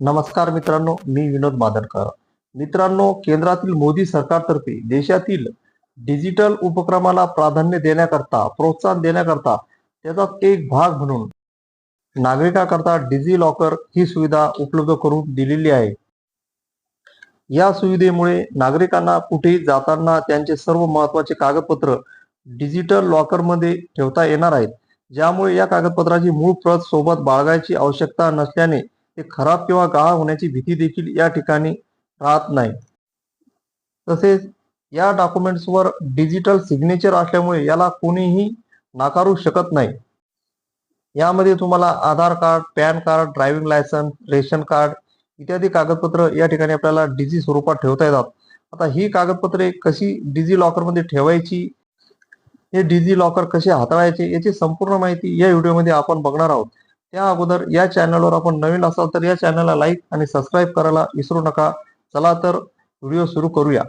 नमस्कार मित्रांनो मी विनोद मादनकर. मित्रांनो केंद्रातील मोदी सरकारतर्फे देशातील डिजिटल उपक्रमाला प्राधान्य देण्याकरता प्रोत्साहन देण्याकरता त्याचा एक भाग म्हणून नागरिकाकरता डिजी लॉकर ही सुविधा उपलब्ध करून दिलेली आहे. या सुविधेमुळे नागरिकांना कुठेही जाताना त्यांचे सर्व महत्त्वाचे कागदपत्र डिजिटल लॉकरमध्ये ठेवता येणार आहेत. ज्यामुळे या कागदपत्राची मूळ प्रत सोबत बाळगायची आवश्यकता नसल्याने ते खराब किंवा गाळ होण्याची भीती देखील या ठिकाणी राहत नाही. तसेच या डॉक्युमेंट्सवर डिजिटल सिग्नेचर असल्यामुळे याला कोणीही नाकारू शकत नाही. यामध्ये तुम्हाला Aadhaar card PAN card driving licence ration card इत्यादी कागदपत्र या ठिकाणी आपल्याला डिजी स्वरूपात ठेवता येतात. आता ही कागदपत्रे कशी डिजी लॉकरमध्ये ठेवायची हे डिजी लॉकर कसे हाताळायचे याची संपूर्ण माहिती या व्हिडिओमध्ये आपण बघणार आहोत. त्या अगोदर या चॅनलवर आपण नवीन असाल तर या चॅनलला लाईक आणि सबस्क्राईब करायला विसरू नका. चला तर व्हिडिओ सुरू करूया.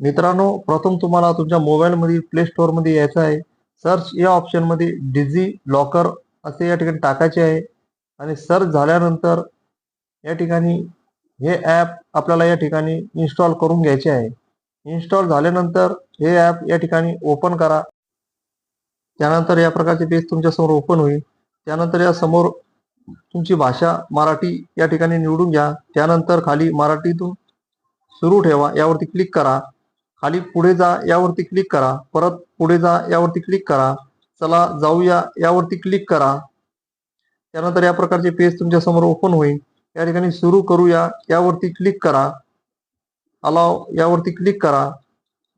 मित्रांनो प्रथम तुम्हाला तुमच्या मोबाईलमधील प्ले स्टोअरमध्ये यायचं आहे. सर्च या ऑप्शनमध्ये डिझी लॉकर असे या ठिकाणी टाकायचे आहे. आणि सर्च झाल्यानंतर या ठिकाणी हे ॲप आपल्याला या ठिकाणी इन्स्टॉल करून घ्यायचे आहे. इन्स्टॉल झाल्यानंतर हे ॲप या ठिकाणी ओपन करा. त्यानंतर या प्रकारचे पेज तुमच्यासमोर ओपन होईल. त्यानंतर या समोर तुमची भाषा मराठी या ठिकाणी निवडून घ्या. त्यानंतर खाली मराठीतून सुरू ठेवा यावरती क्लिक करा. खाली पुढे जा यावरती क्लिक करा. परत पुढे जा यावरती क्लिक करा. चला जाऊया यावरती क्लिक करा. त्यानंतर या प्रकारचे पेज तुमच्यासमोर ओपन होईल. या ठिकाणी सुरू करूया यावरती क्लिक करा. अलाव यावरती क्लिक करा.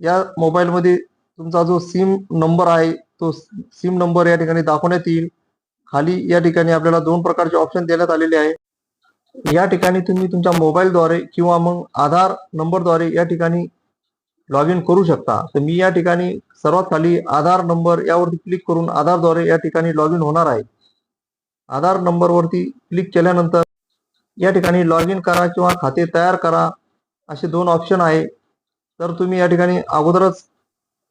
या मोबाईलमध्ये तुमचा जो सिम नंबर आहे तो सिम नंबर या ठिकाणी दाखवण्यात येईल. खाली या ठिकाणी आपल्याला दोन प्रकारचे ऑप्शन देण्यात आलेले आहे. या ठिकाणी तुम्ही तुमच्या मोबाईलद्वारे किंवा मग आधार नंबरद्वारे या ठिकाणी लॉग इन करू शकता. तर मी या ठिकाणी सर्वात खाली आधार नंबर यावरती क्लिक करून आधारद्वारे या ठिकाणी लॉग इन होणार आहे. आधार नंबरवरती क्लिक केल्यानंतर या ठिकाणी लॉग इन करा किंवा खाते तयार करा असे दोन ऑप्शन आहे. तर तुम्ही या ठिकाणी अगोदरच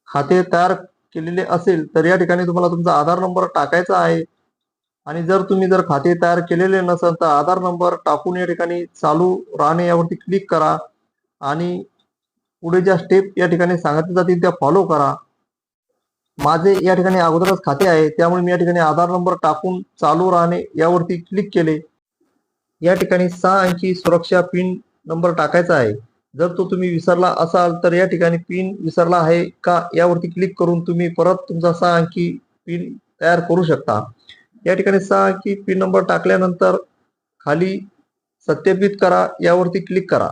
खाते तयार केलेले असेल तर या ठिकाणी तुम्हाला तुमचा आधार नंबर टाकायचा आहे. आणि जर तुम्ही जर खाते तयार केलेले नसेल तर आधार नंबर टाकून या ठिकाणी चालू राहणे यावरती क्लिक करा. आणि पुढे ज्या स्टेप या ठिकाणी सांगितल्या जातील त्या फॉलो करा. माझे या ठिकाणी अगोदरच खाते आहे त्यामुळे मी या ठिकाणी आधार नंबर टाकून चालू राहणे यावरती क्लिक केले. या ठिकाणी सहा अंकी सुरक्षा पिन नंबर टाकायचा आहे. जर तो तुम्ही विसरला असाल तर या ठिकाणी पिन विसरला आहे का यावरती क्लिक करून तुम्ही परत तुमचा सहा अंकी पिन तयार करू शकता. या ठिकाणी सहा की पिन नंबर टाकल्यानंतर खाली सत्यापित करा यावरती क्लिक करा.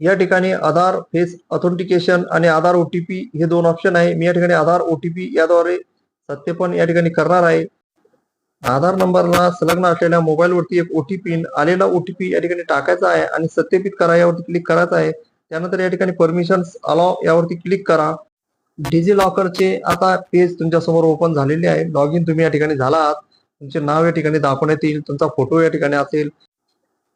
या ठिकाणी आधार फेस ऑथेंटिकेशन आणि आधार ओटीपी हे दोन ऑप्शन आहे. मी या ठिकाणी आधार ओटीपी याद्वारे सत्यापन या ठिकाणी करणार आहे. आधार नंबरला संलग्न असलेल्या मोबाईलवरती एक ओटीपी आलेला ओटीपी या ठिकाणी टाकायचा आहे आणि सत्यापित करा यावरती क्लिक करायचं आहे. त्यानंतर या ठिकाणी परमिशन अलाव यावरती क्लिक करा. डिजी लॉकरचे आता पेज तुमच्यासमोर ओपन झालेले आहे. लॉग इन तुम्ही या ठिकाणी झाला आहात तुमचे नाव या ठिकाणी दाखवण्यात येईल तुमचा फोटो या ठिकाणी असेल.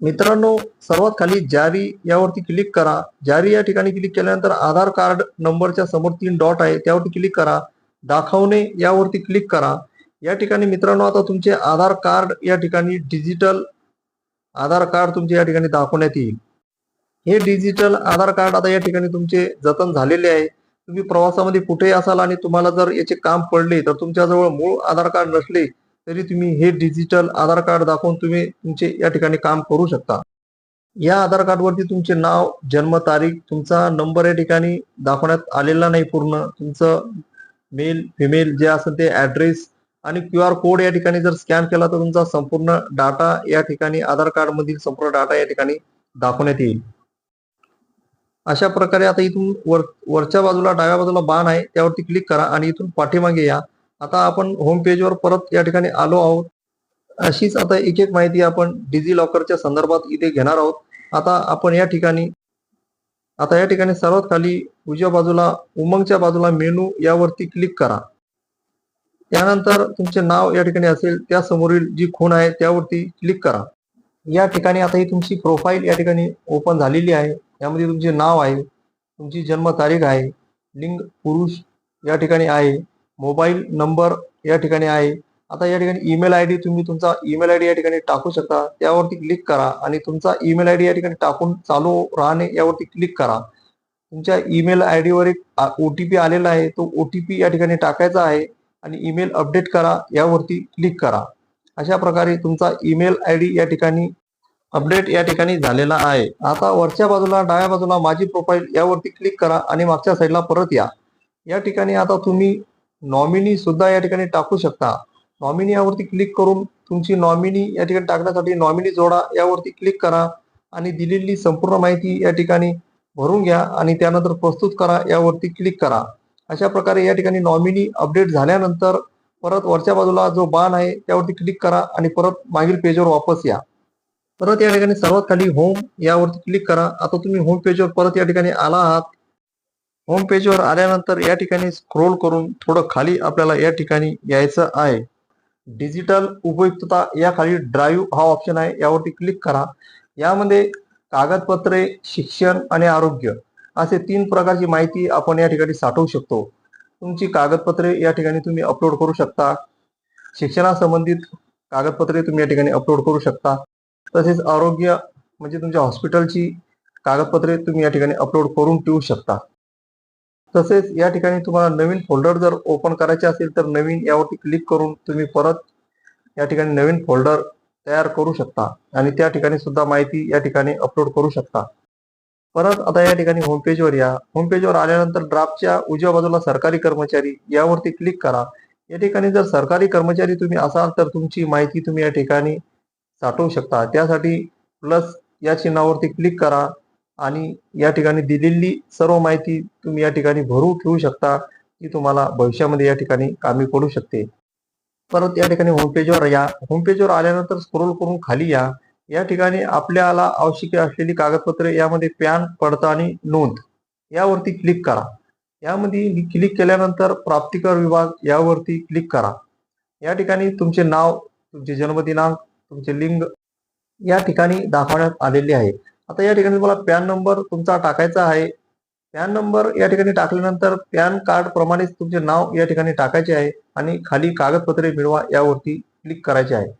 मित्रांनो सर्वात खाली जारी यावरती क्लिक करा. जारी या ठिकाणी क्लिक केल्यानंतर आधार कार्ड नंबरच्या समोर तीन डॉट आहे त्यावरती क्लिक करा. दाखवणे यावरती क्लिक करा. या ठिकाणी मित्रांनो आता तुमचे आधार कार्ड या ठिकाणी डिजिटल आधार कार्ड तुमचे या ठिकाणी दाखवण्यात येईल. हे डिजिटल आधार कार्ड आता या ठिकाणी तुमचे जतन झालेले आहे. तुम्ही प्रवासामध्ये कुठेही असाल आणि तुम्हाला जर याचे काम पडले तर तुमच्याजवळ मूळ आधार कार्ड नसले तरी तुम्ही हे डिजिटल आधार कार्ड दाखवून तुम्ही तुमचे या ठिकाणी काम करू शकता. या आधार कार्डवरती तुमचे नाव जन्मतारीख तुमचा नंबर या ठिकाणी दाखवण्यात आलेला नाही पूर्ण. तुमचं मेल फिमेल जे असेल ते ऍड्रेस आणि क्यू आर कोड या ठिकाणी जर स्कॅन केला तर तुमचा संपूर्ण डाटा या ठिकाणी आधार कार्ड मधील संपूर्ण डाटा या ठिकाणी दाखवण्यात येईल. अशा प्रकारे आता इथून वर वरच्या बाजूला डाव्या बाजूला बाण आहे. त्यावरती क्लिक करा आणि इथून पाठीमागे या. आता आपण होम पेजवर परत या ठिकाणी आलो आहोत. अशीच आता एक एक माहिती आपण डिजी लॉकरच्या संदर्भात इथे घेणार आहोत. आता आपण या ठिकाणी आता या ठिकाणी सर्वात खाली उजव्या बाजूला उमंगच्या बाजूला मेनू यावरती क्लिक करा. त्यानंतर तुमचे नाव या ठिकाणी असेल त्या समोरील जी खूण आहे त्यावरती क्लिक करा. या ठिकाणी आता ही तुमची प्रोफाईल या ठिकाणी ओपन झालेली आहे. यामध्ये तुमचे नाव आहे तुमची जन्मतारीख आहे लिंग पुरुष या ठिकाणी आहे. मोबाईल नंबर या ठिकाणी आहे. आता या ठिकाणी ईमेल आय डी तुम्ही तुमचा ईमेल आय डी या ठिकाणी टाकू शकता. त्यावरती क्लिक करा आणि तुमचा ईमेल आय डी या ठिकाणी टाकून चालू राहणे यावरती क्लिक करा. तुमच्या ईमेल आय वर एक ओ टी पी आलेला आहे. तो ओ टी पी या ठिकाणी टाकायचा आहे आणि ईमेल अपडेट करा. यावरती क्लिक करा. अशा प्रकारे तुमचा ईमेल आय डी या ठिकाणी अपडेट या ठिकाणी झालेला आहे. आता वरच्या बाजूला डाव्या बाजूला माझी प्रोफाईल यावरती क्लिक करा आणि मागच्या साईडला परत या. या ठिकाणी आता तुम्ही नॉमिनी सुद्धा या ठिकाणी टाकू शकता. नॉमिनी यावरती क्लिक करून तुमची नॉमिनी या ठिकाणी टाकण्यासाठी नॉमिनी जोडा यावरती क्लिक करा आणि दिलेली संपूर्ण माहिती या ठिकाणी भरून घ्या आणि त्यानंतर प्रस्तुत करा यावरती क्लिक करा. अशा प्रकारे या ठिकाणी नॉमिनी अपडेट झाल्यानंतर परत वरच्या बाजूला जो बाण आहे त्यावरती क्लिक करा आणि परत मागील पेजवर वापस या. परत या ठिकाणी सर्वात खाली होम यावरती क्लिक करा. आता तुम्ही होम पेजवर परत या ठिकाणी आला आहात. होम पेजवर आल्यानंतर या ठिकाणी स्क्रोल करून थोडं खाली आपल्याला या ठिकाणी यायचं आहे. डिजिटल उपयुक्तता या खाली ड्राईव्ह हा ऑप्शन आहे. यावरती क्लिक करा. यामध्ये कागदपत्रे शिक्षण आणि आरोग्य असे तीन प्रकारची माहिती आपण या ठिकाणी साठवू शकतो. तुमची कागदपत्रे या ठिकाणी तुम्ही अपलोड करू शकता. शिक्षणासंबंधित कागदपत्रे तुम्ही या ठिकाणी अपलोड करू शकता. तसेच आरोग्य म्हणजे तुमच्या हॉस्पिटलची कागदपत्रे तुम्ही या ठिकाणी अपलोड करून ठेवू शकता. तसेच या ठिकाणी तुम्हाला नवीन फोल्डर जर ओपन करायचे असेल तर नवीन यावरती क्लिक करून तुम्ही परत या ठिकाणी नवीन फोल्डर तयार करू शकता आणि त्या ठिकाणी सुद्धा माहिती या ठिकाणी अपलोड करू शकता. परत आता या ठिकाणी होमपेजवर या. होमपेजवर आल्यानंतर ड्राफ्टच्या उजव्या बाजूला सरकारी कर्मचारी यावरती क्लिक करा. या ठिकाणी जर सरकारी कर्मचारी तुम्ही असाल तर तुमची माहिती तुम्ही या ठिकाणी साठवू शकता. त्यासाठी प्लस या चिन्हावरती क्लिक करा. आणि या ठिकाणी दिलेली सर्व माहिती तुम्ही या ठिकाणी भरू ठेवू शकता की तुम्हाला भविष्यामध्ये या ठिकाणी कामी पडू शकते. परत या ठिकाणी होमपेजवर या. होमपेजवर आल्यानंतर स्क्रोल करून खाली या. या ठिकाणी आपल्याला आवश्यक असलेली कागदपत्रे यामध्ये पॅन पडताळणी नोंद यावरती क्लिक करा. यामध्ये क्लिक केल्यानंतर प्राप्तिकर विभाग यावरती क्लिक करा. या ठिकाणी तुमचे नाव तुमचे जन्मदिनांक तुमचे लिंग या ठिकाणी दाखवण्यात आलेले आहे. आता या ठिकाणी तुम्हाला पॅन नंबर तुमचा टाकायचा आहे. पॅन नंबर या ठिकाणी टाकल्यानंतर पॅन कार्ड प्रमाणेच तुमचे नाव या ठिकाणी टाकायचे आहे आणि खाली कागदपत्रे मिळवा यावरती क्लिक करायचे आहे.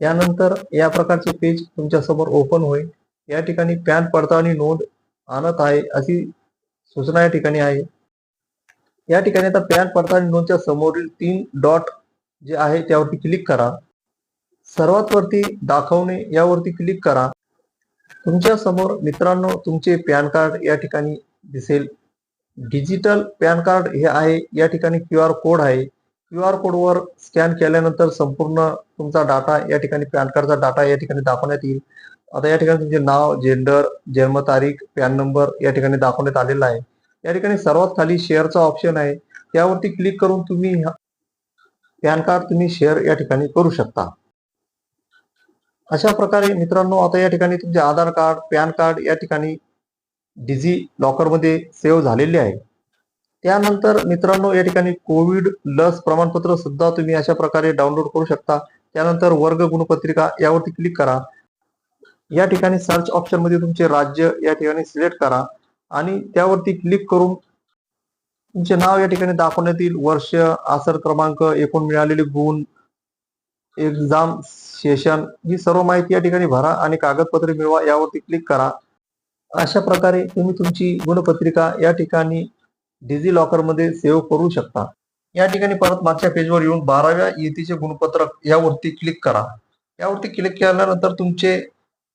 यानंतर या प्रकारचे पेज तुमच्यासमोर ओपन होईल. या ठिकाणी पॅन पडताळणी नोंद आणत आहे अशी सूचना या ठिकाणी आहे. या ठिकाणी आता पॅन पडताळणी नोंदच्या समोरील तीन डॉट जे आहे त्यावरती क्लिक करा. सर्वात वरती दाखवणे यावरती क्लिक करा. तुमच्यासमोर मित्रांनो तुमचे पॅन कार्ड या ठिकाणी दिसेल. डिजिटल पॅन कार्ड हे आहे या ठिकाणी क्यू आर कोड आहे. क्यू आर कोडवर स्कॅन केल्यानंतर संपूर्ण तुमचा डाटा या ठिकाणी पॅन कार्डचा डाटा या ठिकाणी दाखवण्यात येईल. आता या ठिकाणी तुमचे नाव जेंडर जन्मतारीख पॅन नंबर या ठिकाणी दाखवण्यात आलेला आहे. या ठिकाणी सर्वात खाली शेअरचा ऑप्शन आहे. त्यावरती क्लिक करून तुम्ही पॅन कार्ड तुम्ही शेअर या ठिकाणी करू शकता. अशा प्रकारे मित्रांनो आता या ठिकाणी तुमचे आधार कार्ड पॅन कार्ड या ठिकाणी डिझी लॉकरमध्ये सेव्ह झालेले आहे. त्यानंतर मित्रांनो या ठिकाणी कोविड लस प्रमाणपत्र सुद्धा तुम्ही अशा प्रकारे डाउनलोड करू शकता. त्यानंतर वर्ग गुणपत्रिका यावरती क्लिक करा. या ठिकाणी सर्च ऑप्शनमध्ये तुमचे राज्य या ठिकाणी सिलेक्ट करा आणि त्यावरती क्लिक करून तुमचे नाव या ठिकाणी दाखवण्यात येईल. वर्ष आसर क्रमांक एकूण मिळालेले गुण एक्झाम सेशन ही सर्व माहिती या ठिकाणी भरा आणि कागदपत्रे मिळवा यावरती क्लिक करा. अशा प्रकारे तुम्ही तुमची गुणपत्रिका या ठिकाणी डिझी लॉकरमध्ये सेव्ह करू शकता. या ठिकाणी परत मागच्या पेजवर येऊन बाराव्या इयतीचे गुणपत्रक यावरती क्लिक करा. यावरती क्लिक केल्यानंतर तुमचे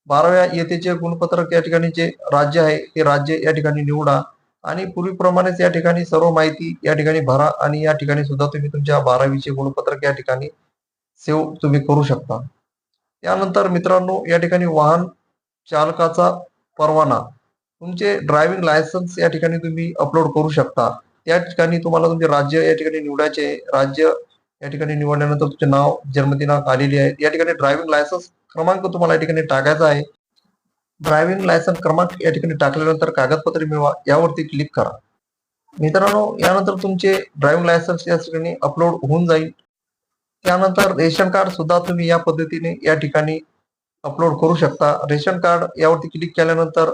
बाराव्या इयतेचे गुणपत्रक या ठिकाणी जे राज्य आहे ते राज्य या ठिकाणी निवडा आणि पूर्वीप्रमाणेच या ठिकाणी सर्व माहिती या ठिकाणी भरा आणि या ठिकाणी सुद्धा तुम्ही तुमच्या बारावीचे गुणपत्रक या ठिकाणी सेव्ह तुम्ही करू शकता. त्यानंतर मित्रांनो या ठिकाणी वाहन चालकाचा परवाना. तुमचे ड्रायव्हिंग लायसन्स या ठिकाणी तुम्ही अपलोड करू शकता. त्या ठिकाणी तुम्हाला तुमचे राज्य या ठिकाणी निवडायचे राज्य या ठिकाणी निवडल्यानंतर तुमचे नाव जन्मदिनांक आलेली आहे. या ठिकाणी ड्रायव्हिंग लायसन्स क्रमांक तुम्हाला या ठिकाणी टाकायचा आहे. ड्रायव्हिंग लायसन्स क्रमांक या ठिकाणी टाकल्यानंतर कागदपत्रे मिळवा यावरती क्लिक करा. मित्रांनो यानंतर तुमचे ड्रायव्हिंग लायसन्स या ठिकाणी अपलोड होऊन जाईल. त्यानंतर रेशन कार्ड सुद्धा तुम्ही या पद्धतीने या ठिकाणी अपलोड करू शकता रेशन कार्ड यावरती क्लिक केल्यानंतर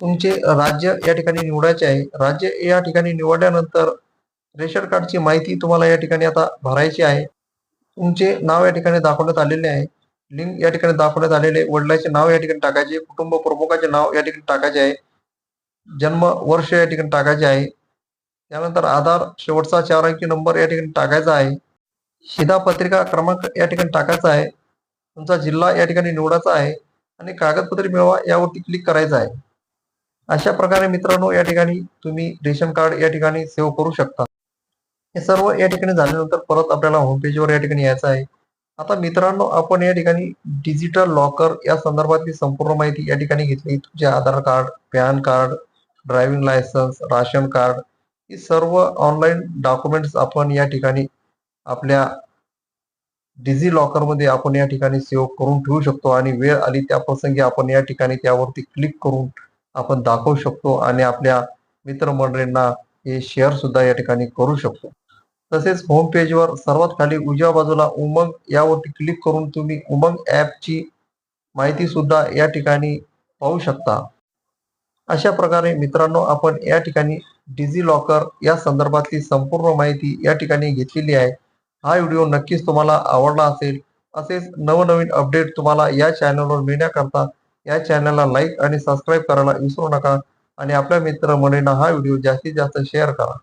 तुमचे राज्य या ठिकाणी निवडायचे आहे राज्य या ठिकाणी निवडल्यानंतर रेशन कार्डची माहिती तुम्हाला या ठिकाणी आता भरायची आहे तुमचे नाव या ठिकाणी दाखवण्यात आलेले आहे लिंक या ठिकाणी दाखवण्यात आलेले आहे. वडिलांचे नाव या ठिकाणी टाकायचे कुटुंब प्रमुखाचे नाव या ठिकाणी टाकायचे आहे जन्म वर्ष या ठिकाणी टाकायचे आहे त्यानंतर आधार शेवटचा चार अंकी नंबर या ठिकाणी टाकायचा आहे शिधापत्रिका क्रमांक या ठिकाणी टाकायचा आहे. तुमचा जिल्हा या ठिकाणी निवडायचा आहे आणि कागदपत्रे मिळवा यावरती क्लिक करायचं आहे. अशा प्रकारे मित्रांनो या ठिकाणी तुम्ही रेशन कार्ड या ठिकाणी सेव्ह करू शकता. हे सर्व या ठिकाणी झाल्यानंतर परत आपल्याला होम पेजवर या ठिकाणी यायचं आहे. आता मित्रांनो आपण या ठिकाणी डिजिटल लॉकर या संदर्भातली संपूर्ण माहिती या ठिकाणी घेतली. तुमचे Aadhaar card PAN card driving licence ration card ही सर्व ऑनलाईन डॉक्युमेंट्स आपण या ठिकाणी आपल्या डिझी लॉकरमध्ये आपण या ठिकाणी सेव्ह करून ठेवू शकतो आणि वेळ आली त्या प्रसंगी आपण या ठिकाणी त्यावरती क्लिक करून आपण दाखवू शकतो आणि आपल्या मित्रमंडळींना हे शेअर सुद्धा या ठिकाणी करू शकतो. तसेच होम पेजवर सर्वात खाली उजव्या बाजूला उमंग यावरती क्लिक करून तुम्ही उमंग ॲपची माहिती सुद्धा या ठिकाणी पाहू शकता. अशा प्रकारे मित्रांनो आपण या ठिकाणी डिझी लॉकर या संदर्भातली संपूर्ण माहिती या ठिकाणी घेतलेली आहे. हा व्हिडिओ नक्कीच तुम्हाला आवडला असेल. असेच नवनवीन अपडेट तुम्हाला या चॅनलवर मिळण्याकरता या चॅनलला लाईक आणि सबस्क्राईब करायला विसरू नका. आणि आपल्या मित्रमंडळींना हा व्हिडिओ जास्तीत जास्त शेअर करा.